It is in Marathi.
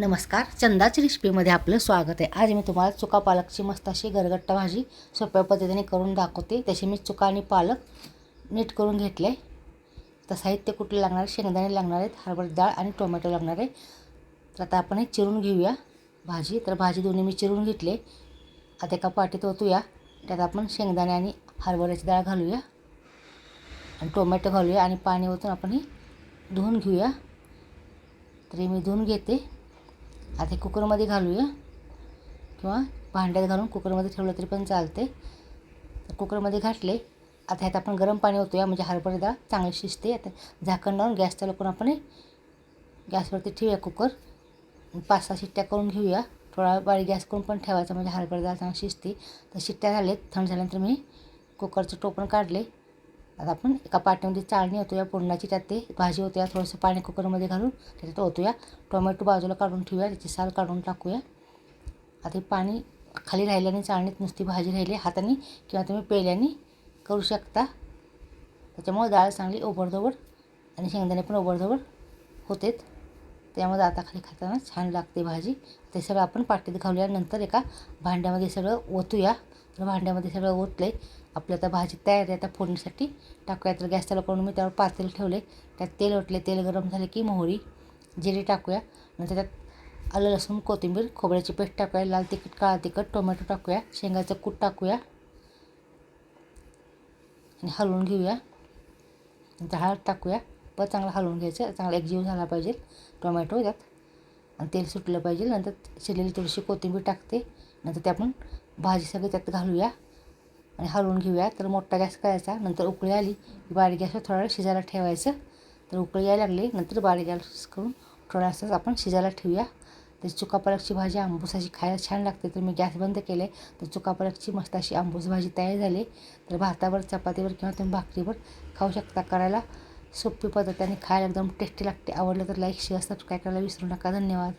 नमस्कार चंदाची रेसिपीमध्ये आपलं स्वागत आहे. आज मी तुम्हाला चुका पालकची मस्त अशी गरगट्टा भाजी सोप्या पद्धतीने करून दाखवते. तशी मी चुका आणि पालक नीट करून घेतले. तर साहित्य कुठले लागणार आहे? शेंगदाणे लागणार आहेत हरभर डाळ आणि टोमॅटो लागणार आहे. तर आता आपण हे चिरून घेऊया भाजी. तर भाजी दोन्ही मी चिरून घेतले. आता एका पाटीत ओतूया. त्यात आपण शेंगदाणे आणि हरभऱ्याची डाळ घालूया. आणि टोमॅटो घालूया आणि पाणी ओतून आपण हे धुवून घेऊया. तरी मी धुवून घेते. आता हे कुकरमध्ये घालूया. किंवा भांड्यात घालून कुकरमध्ये ठेवलं तरी पण चालते. तर कुकरमध्ये घातले. आता ह्यात आपण गरम पाणी होतोया म्हणजे हरभरा डाळ चांगली शिजते. आता झाकण लावून गॅस चालू करून आपण गॅसवरती ठेवूया कुकर. पाच सहा शिट्ट्या करून घेऊया. थोडा बारीक गॅस करून पण ठेवायचा. म्हणजे हरभरा डाळ चांगली शिजते. तर शिट्ट्या झालेत. थंड झाल्यानंतर मी कुकरचं टोपण काढले. आता आपण एका पाट्यामध्ये चाळणी होतो या पुरणाची त्यात ते भाजी होत्या थोडंसं पाणी कुकरमध्ये घालून त्याच्यात ओतूया. टोमॅटो बाजूला काढून ठेवूया त्याची साल काढून टाकूया. आता हे पाणी खाली राहिल्याने चाळणीत नुसती भाजी राहिली हाताने किंवा तुम्ही पेल्याने करू शकता. त्याच्यामुळे डाळ चांगली ओबडधोबड आणि शेंगदाणे पण ओबडधोबड होतेत. त्यामध्ये आता खाली खाताना छान लागते भाजी. ते सगळं आपण पाटीत घालूया. नंतर एका भांड्यामध्ये सगळं ओतूया. तर भांड्यामध्ये सगळं ओतलं आपलं आता भाजी तयार आहे आता फोडणीसाठी. टाकूया तर गॅस चालू करून मी त्यावर पातेल ठेवले त्यात तेल ओतले तेल गरम झाले की मोहरी जिरे टाकूया. नंतर त्यात आलं लसूण कोथिंबीर खोबऱ्याची पेस्ट टाकूया. लाल तिखट काळा तिखट टोमॅटो टाकूया. शेंगाचं कूट टाकूया. आणि हलवून घेऊया. नंतर हळद टाकूया. परत चांगलं हलवून घ्यायचं. चांगला एकजीव झाला पाहिजे टोमॅटो त्यात आणि तेल सुटलं पाहिजे. नंतर शिरलेली थोडीशी कोथिंबीर टाकते. नंतर ते आपण भाजी सगळी त्यात घालूया आणि हलवून घेऊया. तर मोठा गॅस करायचा नंतर उकळी आली की बारीक गॅसवर थोडा वेळ शिजायला ठेवायचं. तर उकळी यायला लागली नंतर बारीक गॅस करून थोडा आपण शिजायला ठेवूया. तर चुका पालकची भाजी आंबूसाची खायला छान लागते. तर मी गॅस बंद केले तर चुका पालकची मस्त अशी आंबूस भाजी तयार झाली. तर भातावर चपातीवर किंवा तुम्ही भाकरीवर खाऊ शकता करायला. सोपी पद्धतीने खायला एकदम टेस्टी लागते. आवडलं तर लाईक शेअर सबस्क्राईब करायला विसरू नका. धन्यवाद.